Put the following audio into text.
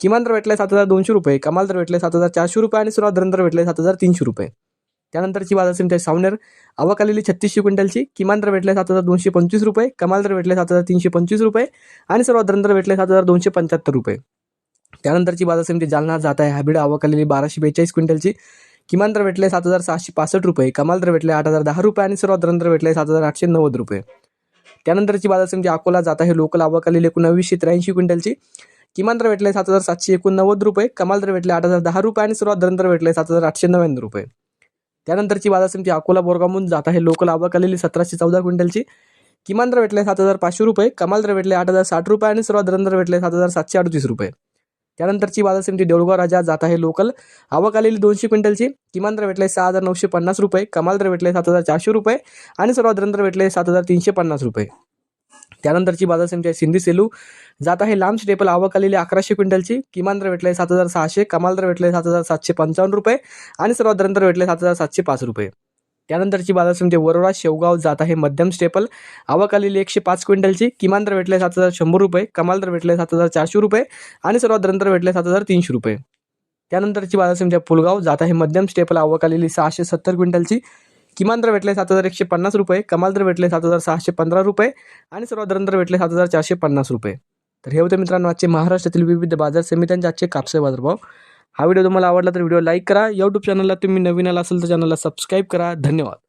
किमान दर भेटले सात हजार दोनशे रुपये कमाल दर भेटले सात हजार चारशे रुपये आणि सुरुवात दर भेटले सात हजार तीनशे रुपये. त्यानंतरची बाजार समिती आहे सावनेर. आवक आलेली छत्तीसशे क्विंटलची. किमान दर भेटले सात हजार दोनशे पंचवीस रुपये कमाल दर भेटले सात हजार तीनशे पंचवीस रुपये आणि सर्वात दर भेटले सात हजार दोनशे पंच्याहत्तर रुपये. त्यानंतरची बाजार समिती जालना जात आहे. हाबिड आवक आलेली बाराशे बेचाळीस क्विंटलची. किमान दर भेटले सात हजार सहाशे पासष्ट रुपये कमाल दर भेटले आठ हजार दहा रुपये आणि सर्वात दर भेटले सात हजार आठशे नव्वद रुपये. त्यानंतरची बाजार समिती अकोला जात आहे. लोकल आवक आलेली एकोणावीसशे त्र्याऐंशी क्विंटलची. किमान दर भेटले सात हजार सातशे एकोणनव्वद रुपये कमाल दर भेटले आठ हजार दहा रुपये आणि सर्वात दर भेटले सात हजार आठशे नव्याण्णव रुपये. त्यानंतरची बाजार समिती अकोला बोरगामून जात आहे. लोकल आवक आलेली सतराशे चौदा क्विंटलची. किमान दर भेटले सात हजार पाचशे रुपये कमाल दर भेटले आठ हजार साठ रुपये आणि सर्वात दर भेटले सात हजार सातशे अडतीस रुपये. त्यानंतरची बाजार समिती देऊळगाव राजा जात आहे. लोकल आवक आलेली दोनशे क्विंटलची. किमान दर भेटले सहा हजार नऊशे पन्नास रुपये कमाल दर भेटले सात हजार चारशे रुपये आणि सर्वात दर भेटले सात हजार तीनशे पन्नास रुपये. त्यानंतरची बाजार समिती आहे सिंधी सेलू. जात आहे लांब स्टेपल आवक आलेली अकराशे क्विंटलची. किमान दर भेटले सात हजार सहाशे कमाल दर भेटले सात हजार सातशे पंचावन्न रुपये आणि सर्वात दर भेटले सात हजार सातशे पाच रुपये. त्यानंतरची बाजार समिती वरोडा शेवगाव जात आहे मध्यम स्टेपल. आवक आलेली एकशे पाच क्विंटलची. किमान दर भेटले सात हजार शंभर रुपये कमाल दर भेटले सात हजार चारशे रुपये आणि सर्वात दर भेटले सात हजार तीनशे रुपये. त्यानंतरची बाजार समिती फुलगाव. पुलगाव जात आहे मध्यम स्टेपल आवक आलेली सहाशे सत्तर क्विंटलची. किमान दर भेटले सात हजार एकशे पन्नास रुपये कमाल दर भेटले सात हजार सहाशे पंधरा रुपये आणि सर्वात दर भेटले सात हजार चारशे पन्नास रुपये. तर हे होते मित्रांनो आजचे महाराष्ट्रातील विविध बाजार समित्यांचे आजचे कापसे बाजारभाव. हा व्हिडिओ तुम्हाला आवडला तर व्हिडिओ लाईक करा. यूट्यूब चॅनलला तुम्ही नवीन आला असेल तर चॅनलला सबस्क्राईब करा. धन्यवाद.